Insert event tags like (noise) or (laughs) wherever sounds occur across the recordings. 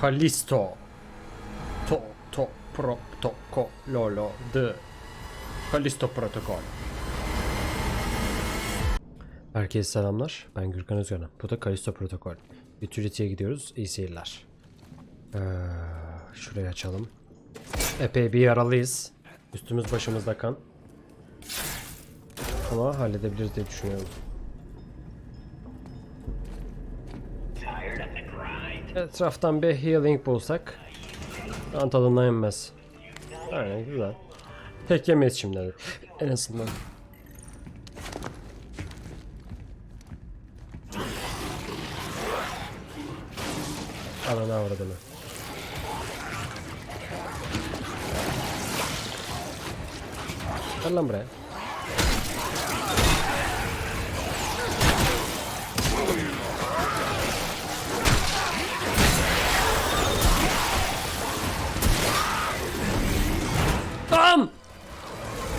Kalisto. To to pro to ko lolo de. Kalisto protokol. Herkese selamlar. Ben Gürkan Özgören. Bu da Kalisto protokol. Utility'ye gidiyoruz. İyi seyirler. Ee, şurayı açalım. Epey bir yaralıyız. Üstümüz başımızda kan. Ama halledebiliriz diye düşünüyorum. Etraftan bir healing bulsak kan tadından yenmez. Aynen güzel. Tek yemeyiz şimdi. En azından. Ananı avradını. Gel lan buraya.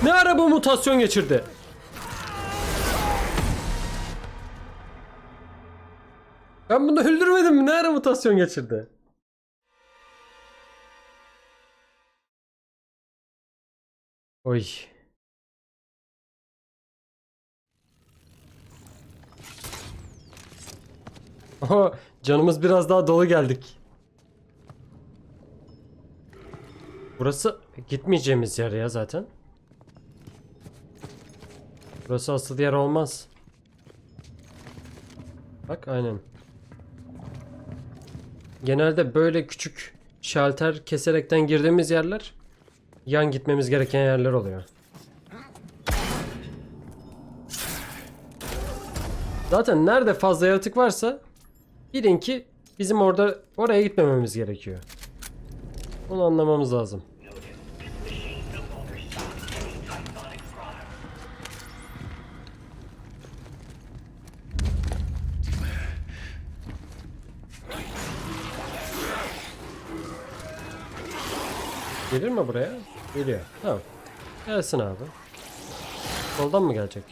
Ne ara bu mutasyon geçirdi? Ben bunu öldürmedim mi? Ne ara mutasyon geçirdi? Oy. Oha, canımız biraz daha dolu geldik. Burası gitmeyeceğimiz yer ya zaten. Burası asıl yer olmaz. Bak aynen. Genelde böyle küçük şalter keserekten girdiğimiz yerler yan gitmemiz gereken yerler oluyor. Zaten nerede fazla yaratık varsa bilin ki bizim orada oraya gitmememiz gerekiyor. Onu anlamamız lazım. Gelir mi buraya? Geliyor. Tamam. Gelsin abi. Soldan mı gelecek?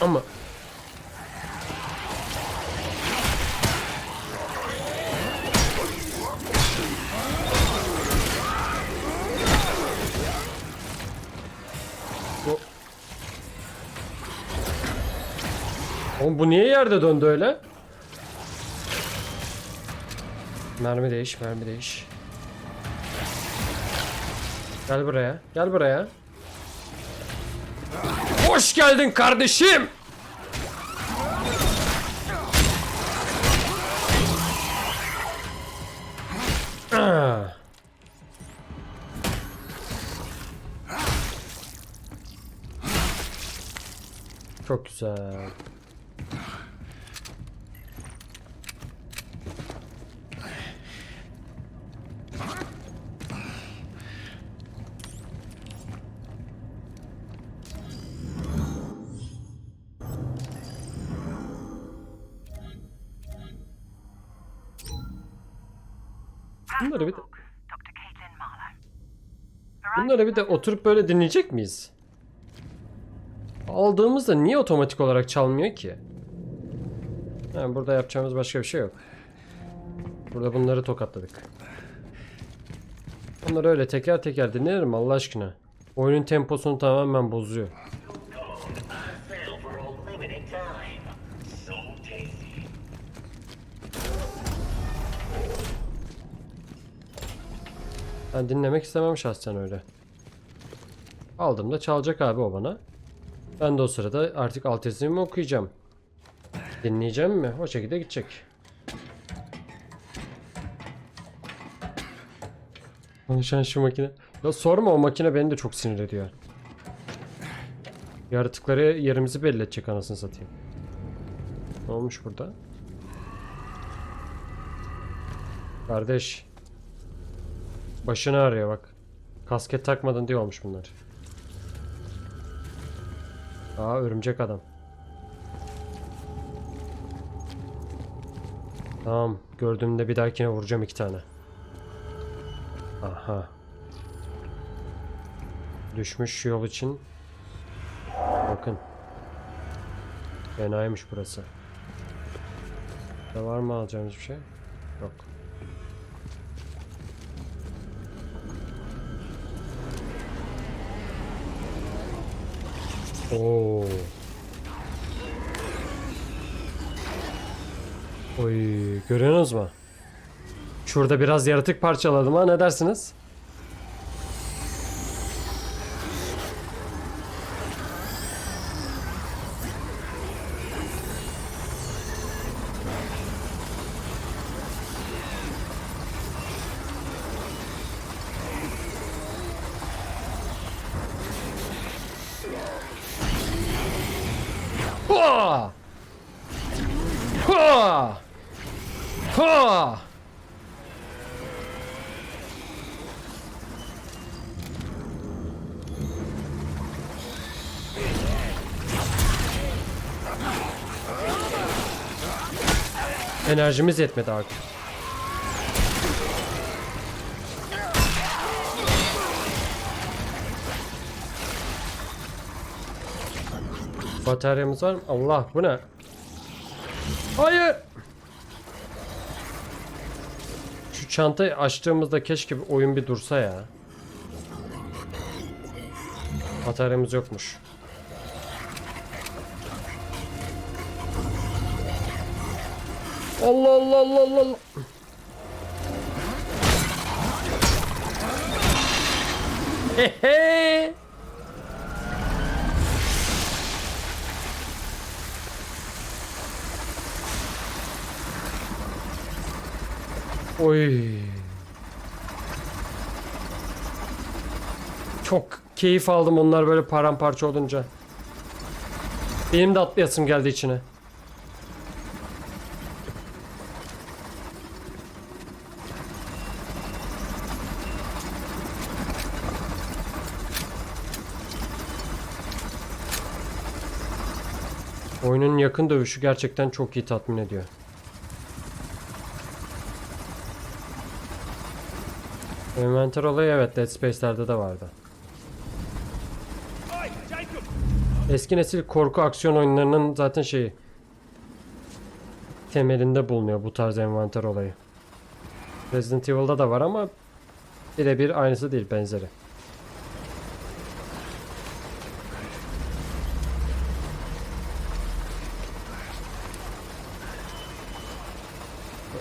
Ama Bu niye yerde döndü öyle? Mermi değiş, mermi değiş. Gel buraya, gel buraya. Hoş geldin kardeşim. Bunları bir de, bunları bir de oturup böyle dinleyecek miyiz? Aldığımızda niye otomatik olarak çalmıyor ki? Ha, burada yapacağımız başka bir şey yok. Burada bunları tokatladık. Bunları öyle teker teker dinlerim Allah aşkına. Oyunun temposunu tamamen bozuyor. Ben dinlemek istemem şahsen öyle. Aldım da çalacak abi o bana. Ben de o sırada artık alt yazımı okuyacağım. Dinleyeceğim mi? O şekilde gidecek. Konuşan şu makine. Ya sorma o makine beni de çok sinir ediyor. Yaratıkları yerimizi belli edecek anasını satayım. Ne olmuş burada? Kardeş. Başını ağrıyor bak. Kasket takmadın diye olmuş bunlar. Aa örümcek adam. Tamam. Gördüğümde bir dahakine vuracağım iki tane. Aha. Düşmüş yol için. Bakın. Fenaymış burası. Da var mı alacağımız bir şey? Yok. Oo. Oy, görüyorsunuz mu? Şurada biraz yaratık parçaladım ha ne dersiniz? Enerjimiz yetmedi abi. Bataryamız var? Allah bu ne? Hayır. Şu çantayı açtığımızda keşke bir oyun bir dursa ya. Bataryamız yokmuş. Allah Allah Allah Allah Allah. Hehe. Oy. Çok keyif aldım onlar böyle paramparça olunca. Benim de atlayasım geldi içine. Oyunun yakın dövüşü gerçekten çok iyi tatmin ediyor. Envanter olayı evet Dead Space'lerde de vardı. Eski nesil korku aksiyon oyunlarının zaten şeyi temelinde bulunuyor bu tarz envanter olayı. Resident Evil'da da var ama birebir aynısı değil benzeri.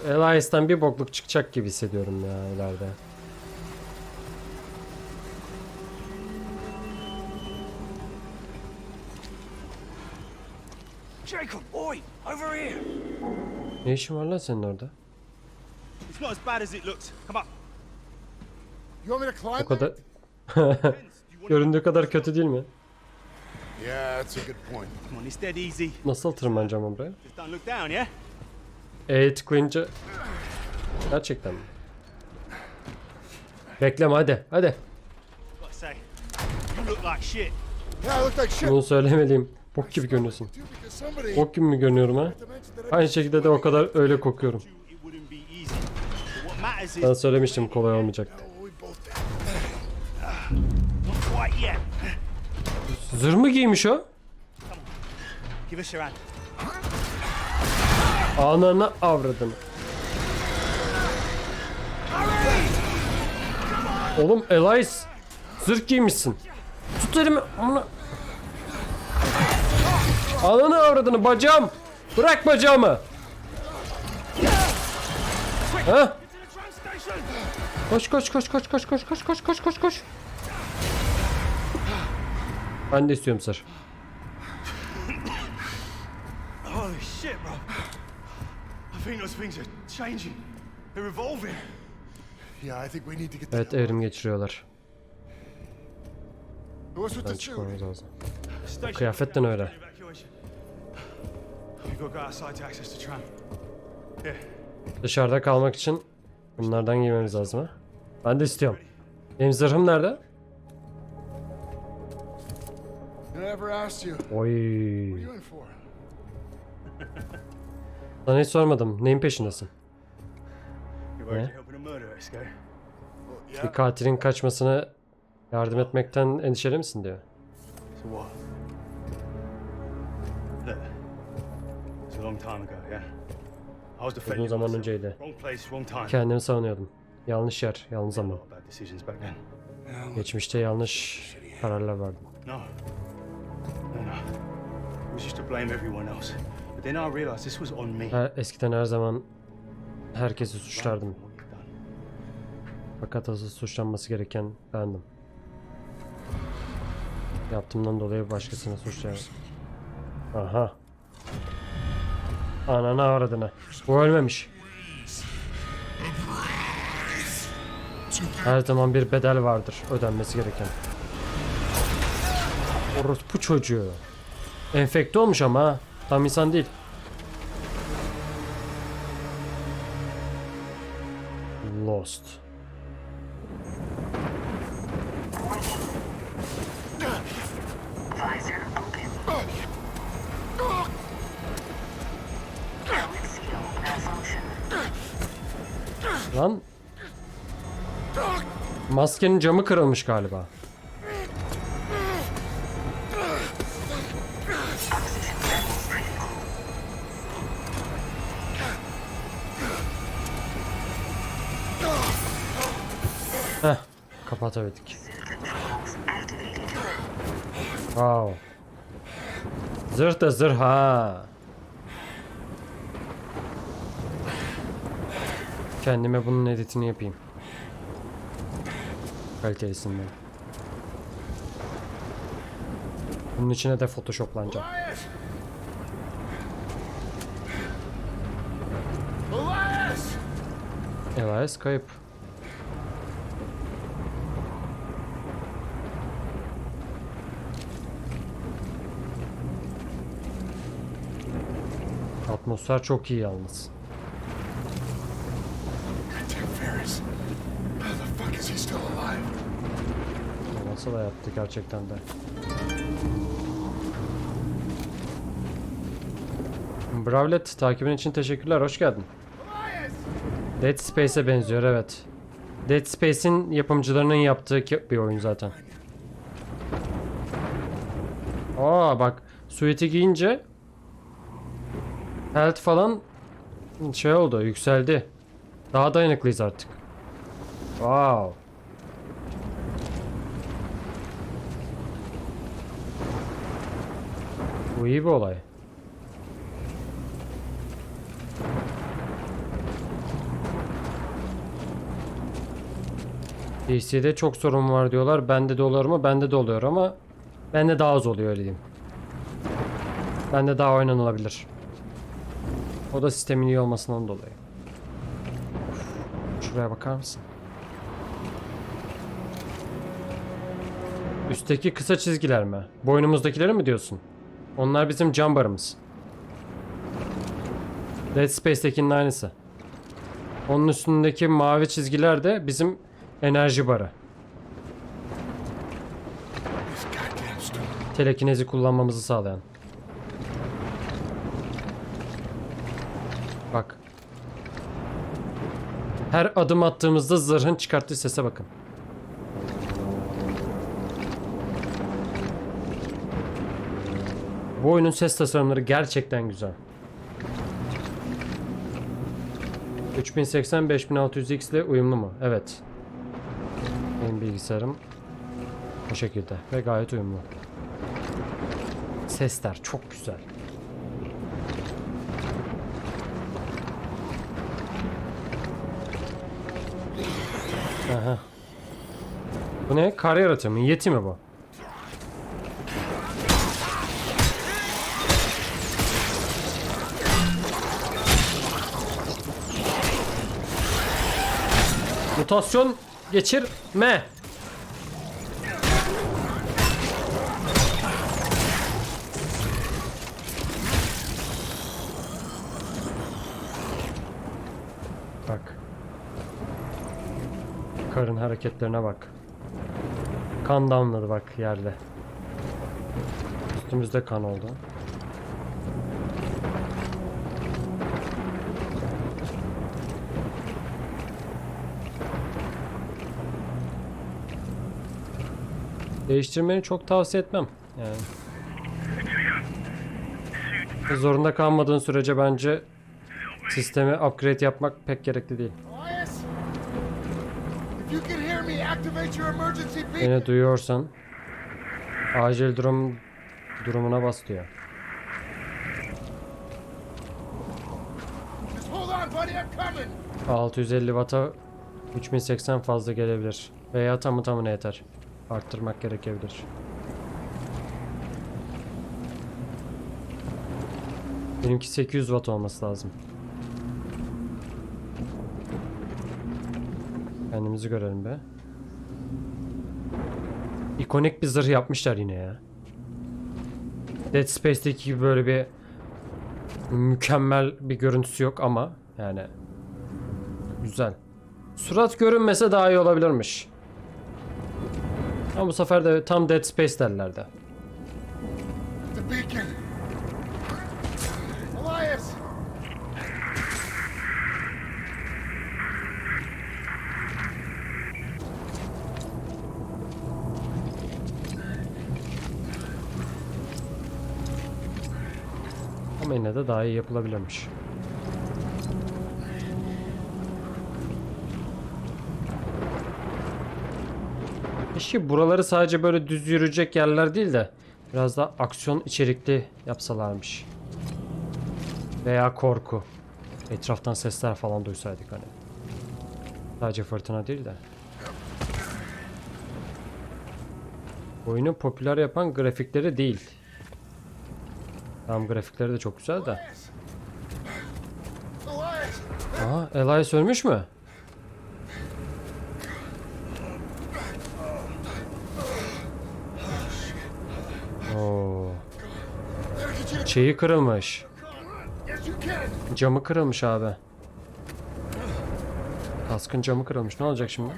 Elias'tan bir bokluk çıkacak gibi hissediyorum ya ileride. Jacob, oi, over here. Ne işin var lan senin orada? It's not as bad as it looks. Come up. You want me to climb? O kadar (laughs) göründüğü kadar kötü değil mi? Yeah, that's a good point. Come on, it's dead easy. Nasıl tırmanacağım buraya? Just don't look down, yeah? E'ye tıklayınca... Gerçekten mi? Bekleme hadi hadi. Bunu söylemeliyim. Bok gibi görünüyorsun. Bok gibi mi görünüyorum ha? Aynı şekilde de o kadar öyle kokuyorum. Ben söylemiştim kolay olmayacaktı. Zırh mı giymiş o? Ananı avradını. Oğlum Elias zırh giymişsin. Tut elimi. Amına. Ananı avradını bacağım. Bırak bacağımı. Ha? Koş koş koş koş koş koş koş koş koş koş koş. Ben de istiyorum sır. I think those things are changing. They're evolving. Yeah, I think we need to get the Evet evrim geçiriyorlar. What's with Ben the çıkmamız lazım. Kıyafetten öyle. Evacuation. You've got to go outside to access the tram. Here. Dışarıda kalmak için bunlardan giymemiz lazım ha. Ben de istiyorum. Benim zırhım nerede? Oy. (laughs) Sana hiç sormadım. Neyin peşindesin? Ne? Bir katilin kaçmasına yardım etmekten endişeli misin diyor. Uzun zaman önceydi. Kendimi savunuyordum. Yanlış yer, yanlış zaman. Geçmişte yanlış kararlar verdim. No. No, no. Then I realised this was on me. Her, eskiden her zaman herkesi suçlardım. Fakat asıl suçlanması gereken bendim. Yaptığımdan dolayı başkasını suçlayamam. Aha. Ananı avradını. Bu ölmemiş. Her zaman bir bedel vardır ödenmesi gereken. Orospu çocuğu. Enfekte olmuş ama. Tam insan değil. Lost. Lan. Maskenin camı kırılmış galiba. Kapatabildik. Wow. Zırh da zırh ha. Kendime bunun editini yapayım. Kalitesinden. Bunun içine de photoshoplanacağım. Elias kayıp. Atmosfer çok iyi yalnız. Nasıl da yaptı gerçekten de. Bravlet takibin için teşekkürler. Hoş geldin. Dead Space'e benziyor evet. Dead Space'in yapımcılarının yaptığı bir oyun zaten. Aa bak suiti giyince health falan şey oldu yükseldi. Daha dayanıklıyız artık. Wow. Bu iyi bir olay. PC'de çok sorun var diyorlar. Bende de oluyor mu? Bende de oluyor ama bende daha az oluyor öyle diyeyim. Bende daha oynanılabilir. O da sistemin iyi olmasından dolayı. Şuraya bakar mısın? Üstteki kısa çizgiler mi? Boynumuzdakileri mi diyorsun? Onlar bizim cam barımız. Dead Space'tekinin aynısı. Onun üstündeki mavi çizgiler de bizim enerji barı. Telekinezi kullanmamızı sağlayan. Her adım attığımızda zırhın çıkarttığı sese bakın. Bu oyunun ses tasarımları gerçekten güzel. 3080 5600X ile uyumlu mu? Evet. Benim bilgisayarım bu şekilde ve gayet uyumlu. Sesler çok güzel. Aha. Bu ne? Kar yaratığı mı? Yeti mi bu? Mutasyon geçirme. Bak. Karın hareketlerine bak. Kan damladı bak yerde. Üstümüzde kan oldu. Değiştirmeni çok tavsiye etmem. Yani. Zorunda kalmadığın sürece bence sistemi upgrade yapmak pek gerekli değil. Elias! If you can hear me, activate your emergency beacon. Beni duyuyorsan acil durum durumuna bas diyor. Just hold on, buddy, I'm coming. 650 Watt'a 3080 fazla gelebilir. Veya tamı tamına yeter. Arttırmak gerekebilir. Benimki 800 Watt olması lazım. Kendimizi görelim be. İkonik bir zırh yapmışlar yine ya. Dead Space'deki gibi böyle bir mükemmel bir görüntüsü yok ama yani Güzel. Surat görünmese daha iyi olabilirmiş. Ama bu sefer de tam Dead Space derlerdi. The beacon. Ama yine de daha iyi yapılabilirmiş. Keşke buraları sadece böyle düz yürüyecek yerler değil de biraz da aksiyon içerikli yapsalarmış. Veya korku. Etraftan sesler falan duysaydık hani. Sadece fırtına değil de. Oyunu popüler yapan grafikleri değil. Tamam grafikleri de çok güzel de. Aha Elias ölmüş mü? Oo, şeyi kırılmış. Camı kırılmış abi. Kaskın camı kırılmış. Ne olacak şimdi?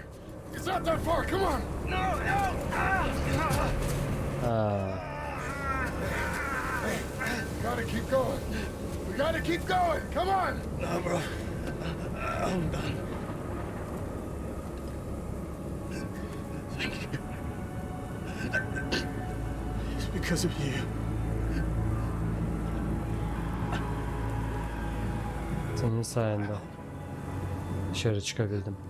Ha, Gotta keep going. We gotta keep going. Come on. It's because of you. senin sayende. Dışarı çıkabildim.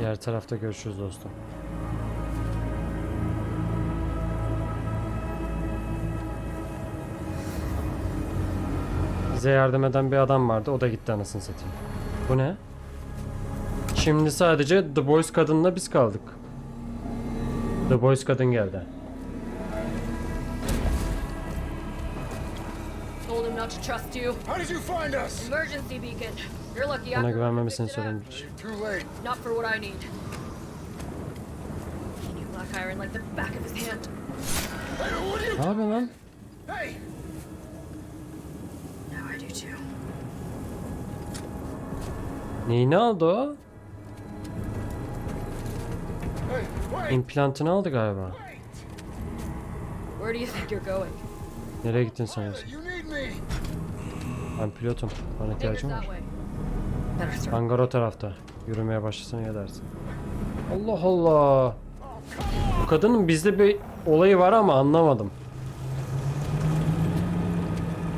Diğer tarafta görüşürüz dostum. Bize yardım eden bir adam vardı. O da gitti anasını satayım. Bu ne? Şimdi sadece The Boys kadınla biz kaldık. The Boys kadın geldi. Told him not to trust you. How did you find us? Emergency beacon. You're lucky Ona I güvenmemesini söylemiş. Too late. Not for what I need. He knew Black Iron like the back of his hand. Hey, what are you? Ne yapıyorsun lan? Hey! Now I do too. Neyini aldı o? İmplantını aldı galiba. Where do you think you're going? Nereye gittin sanıyorsun? You need me. Ben pilotum. Bana ihtiyacım that var. Better. Hangar o tarafta. Yürümeye başlasana ya dersin. Allah Allah. Bu kadının bizde bir olayı var ama anlamadım.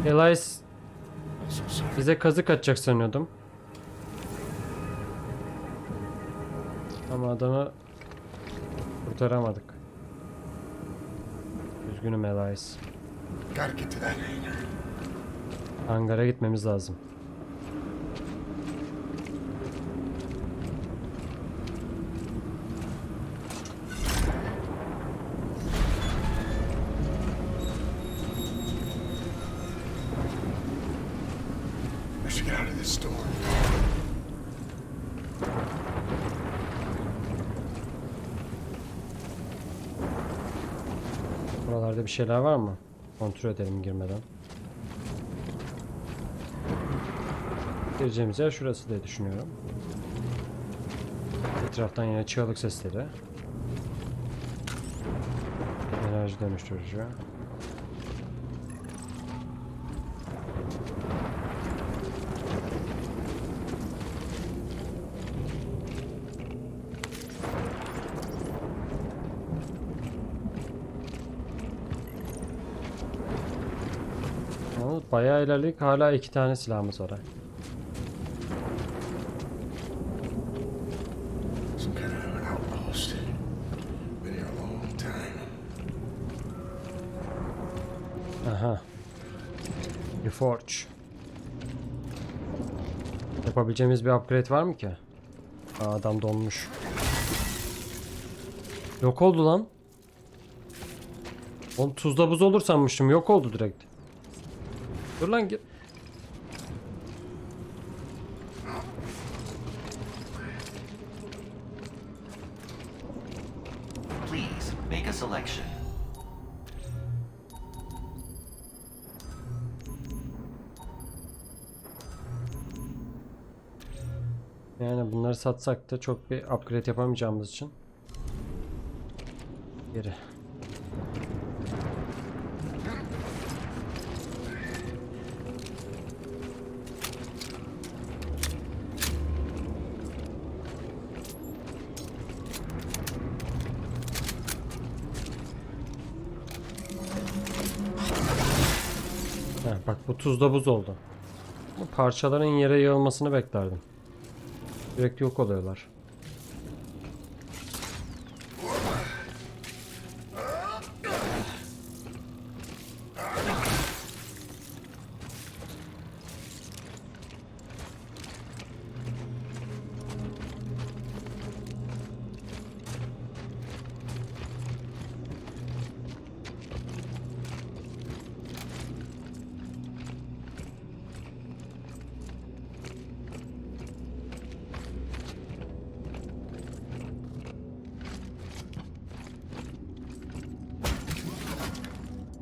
Elias bize kazık atacak sanıyordum. Ama adamı kurtaramadık. Üzgünüm Elias. Hangara gitmemiz lazım. Should get out of this storm. Buralarda bir şeyler var mı? Kontrol edelim girmeden. Gireceğimiz yer şurası diye düşünüyorum. Etraftan yine çığlık sesleri. Enerji dönüştürücü. Yalnız Bayağı ilerledik hala iki tane silahımız var. Aha. Reforge. Yapabileceğimiz bir upgrade var mı ki? Aa, adam donmuş. Yok oldu lan. Oğlum tuzla buz olur sanmıştım. Yok oldu direkt. Dur lan gir. Please make a selection. Yani bunları satsak da çok bir upgrade yapamayacağımız için. Geri. Bu tuzda buz oldu. Bu parçaların yere yığılmasını beklerdim. Direkt yok oluyorlar.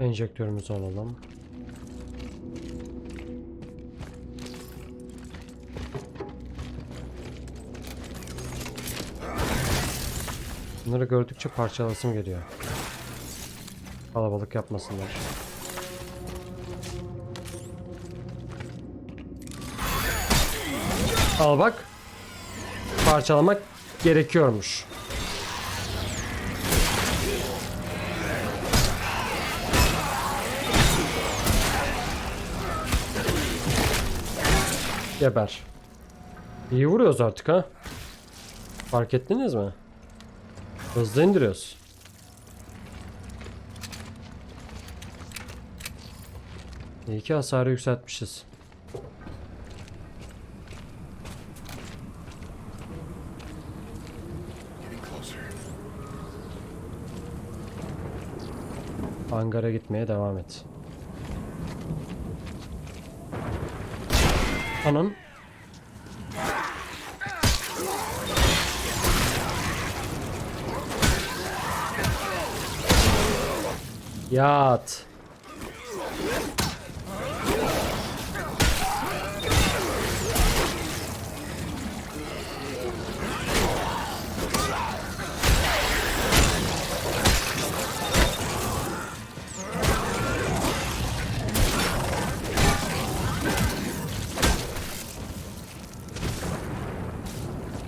Enjektörümüzü alalım. Bunları gördükçe parçalasım geliyor. Kalabalık yapmasınlar. Al bak. Parçalamak gerekiyormuş. Geber. İyi vuruyoruz artık ha. Fark ettiniz mi? Hızlı indiriyoruz. İyi ki hasarı yükseltmişiz. Hangara gitmeye devam et. Anın. Yat.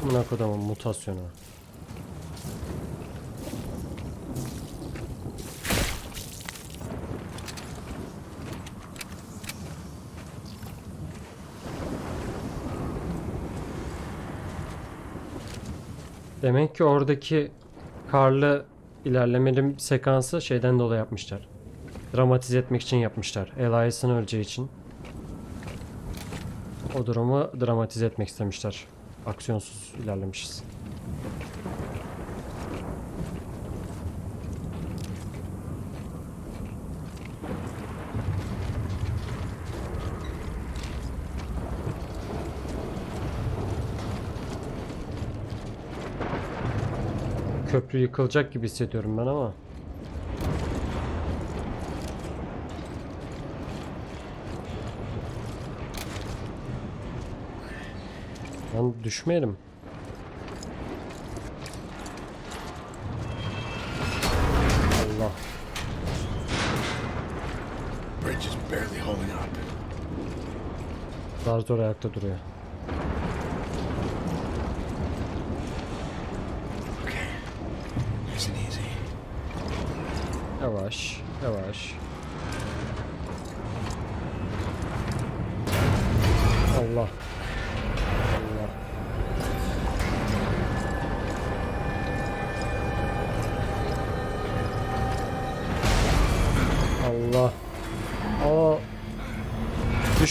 Amına kodumun mutasyonu. Demek ki oradaki karlı ilerlemeli sekansı şeyden dolayı yapmışlar. Dramatize etmek için yapmışlar. Elias'ın öleceği için. O durumu dramatize etmek istemişler. Aksiyonsuz ilerlemişiz. Köprü yıkılacak gibi hissediyorum ben ama. Lan düşmeyelim. Allah. Bridge is barely holding up. Zar zor ayakta duruyor.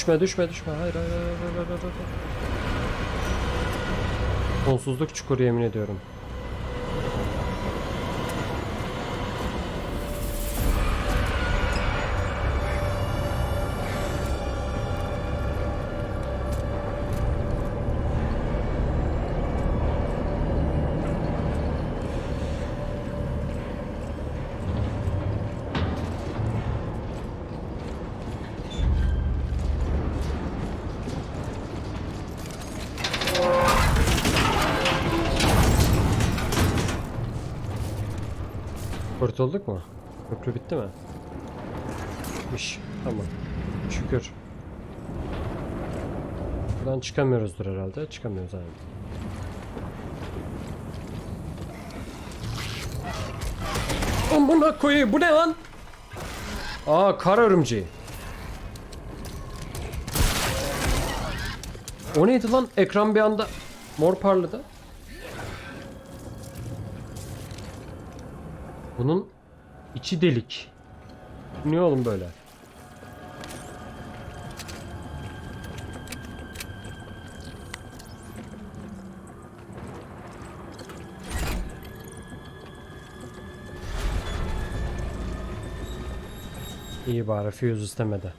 Düşme, düşme, düşme. Hayır, hayır, hayır, hayır, hayır, hayır. Sonsuzluk çukuru yemin ediyorum. Kurtulduk mu? Köprü bitti mi? İş. Tamam. Şükür. Buradan çıkamıyoruzdur herhalde. Çıkamıyoruz abi. Amına koyayım bu ne lan? Aa kar örümceği. O neydi lan? Ekran bir anda mor parladı. Bunun içi delik. Ne oğlum böyle? İyi bari fuse istemedi.